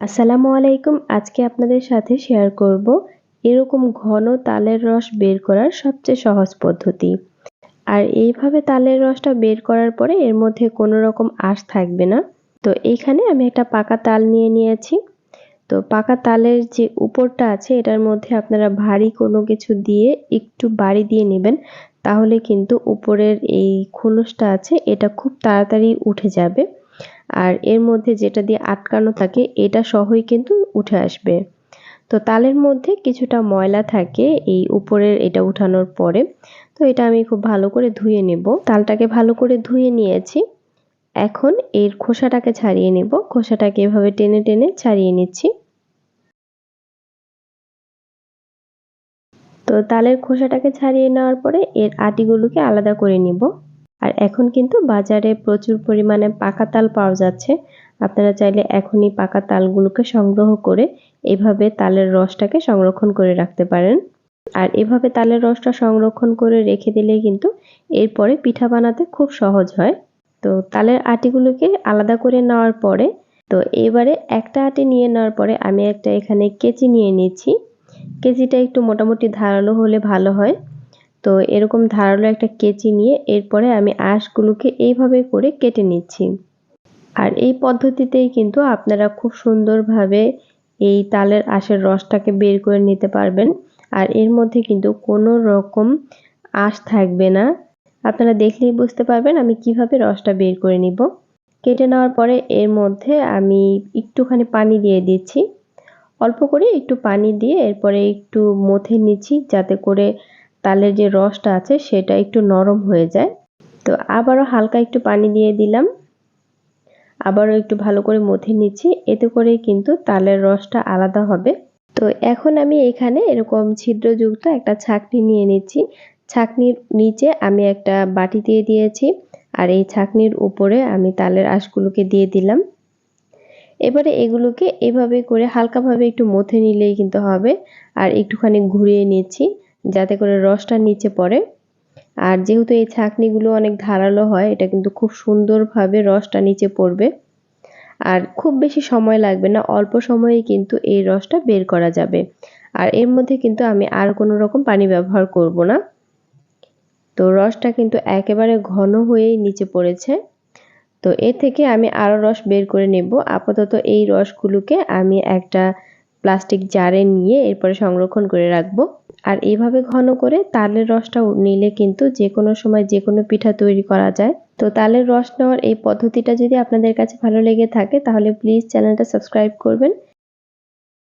আসসালামু আলাইকুম। আজকে আপনাদের সাথে শেয়ার করব এরকম ঘন তালের রস বের করার সবচেয়ে সহজ পদ্ধতি। আর এইভাবে তালের রসটা বের করার পরে এর মধ্যে কোনো রকম আঁশ থাকবে না। তো এইখানে আমি একটা পাকা তাল নিয়ে নিয়েছি। তো পাকা তালের যে উপরটা আছে, এটার মধ্যে আপনারা ভারী কোনো কিছু দিয়ে একটু বাড়ি দিয়ে নেবেন, তাহলে কিন্তু উপরের এই খোলসটা আছে, এটা খুব তাড়াতাড়ি উঠে যাবে। আর এর মধ্যে যেটা দিয়ে আটকানো থাকে, এটা সহই কিন্তু উঠে আসবে। তো তালের মধ্যে কিছুটা ময়লা থাকে এই উপরের এটা উঠানোর পরে। তো এটা আমি খুব ভালো করে ধুয়ে নেব। তালটাকে ভালো করে ধুয়ে নিয়েছি। এখন এর খোসাটাকে ছাড়িয়ে নেব। খোসাটাকে এভাবে টেনে টেনে ছাড়িয়ে নিচ্ছি। তো তালের খোসাটাকে ছাড়িয়ে নেওয়ার পরে এর আটিগুলোকে আলাদা করে নিব। আর এখন কিন্তু বাজারে প্রচুর পরিমাণে পাকা তাল পাওয়া যাচ্ছে। আপনারা চাইলে এখনই পাকা তালগুলোকে সংগ্রহ করে এভাবে তালের রসটাকে সংরক্ষণ করে রাখতে পারেন। আর এভাবে তালের রসটা সংরক্ষণ করে রেখে দিলে কিন্তু এরপরে পিঠা বানাতে খুব সহজ হয়। তো তালের আটিগুলোকে আলাদা করে নেওয়ার পরে, তো এবারে একটা আটি নিয়ে নেওয়ার পরে আমি একটা এখানে কেচি নিয়ে নিচ্ছি। কেচিটা একটু মোটামুটি ধারালো হলে ভালো হয়। তো এরকম ধারালো একটা কেচি নিয়ে এরপরে আমি আঁশগুলোকে এইভাবে করে কেটে নিচ্ছি। আর এই পদ্ধতিতেই কিন্তু আপনারা খুব সুন্দরভাবে এই তালের আঁশের রসটাকে বের করে নিতে পারবেন। আর এর মধ্যে কিন্তু কোনো রকম আঁশ থাকবে না। আপনারা দেখলেই বুঝতে পারবেন আমি কীভাবে রসটা বের করে নিব। কেটে নেওয়ার পরে এর মধ্যে আমি একটুখানি পানি দিয়ে দিচ্ছি। অল্প করে একটু পানি দিয়ে এরপরে একটু মথে নিচ্ছি যাতে করে তালের যে রসটা আছে সেটা একটু নরম হয়ে যায়। তো আবারও হালকা একটু পানি দিয়ে দিলাম। আবারও একটু ভালো করে মথে নিচ্ছি। এতে করে কিন্তু তালের রসটা আলাদা হবে। তো এখন আমি এখানে এরকম ছিদ্রযুক্ত একটা ছাকনি নিয়ে নিচ্ছি। ছাকনির নিচে আমি একটা বাটি দিয়ে দিয়েছি আর এই ছাকনির উপরে আমি তালের আঁশগুলোকে দিয়ে দিলাম। এবারে এগুলোকে এভাবে করে হালকাভাবে একটু মথে নিলেই কিন্তু হবে। আর একটুখানি ঘুরিয়ে নিচ্ছি। যাতে করে রসটা নিচে পড়ে। আর যেহেতু এই ছাঁকনিগুলো অনেক ধারালো হয়, এটা কিন্তু খুব সুন্দরভাবে রসটা নিচে পড়বে। আর খুব বেশি সময় লাগবে না, অল্প সময়ে কিন্তু এই রসটা বের করা যাবে। আর এর মধ্যে কিন্তু আমি আর কোনো রকম পানি ব্যবহার করব না। তো রসটা কিন্তু একেবারে ঘন হয়েই নিচে পড়েছে। তো এ থেকে আমি আরও রস বের করে নেব। আপাতত এই রসগুলোকে আমি একটা প্লাস্টিক জারে নিয়ে এরপরে সংরক্ষণ করে রাখব। আর এইভাবে ঘন করে তালের রসটা নিলে কিন্তু যে কোনো সময় যে কোনো পিঠা তৈরি করা যায়। তো তালের রস নেওয়ার এই পদ্ধতিটা যদি আপনাদের কাছে ভালো লেগে থাকে, তাহলে প্লিজ চ্যানেলটা সাবস্ক্রাইব করবেন।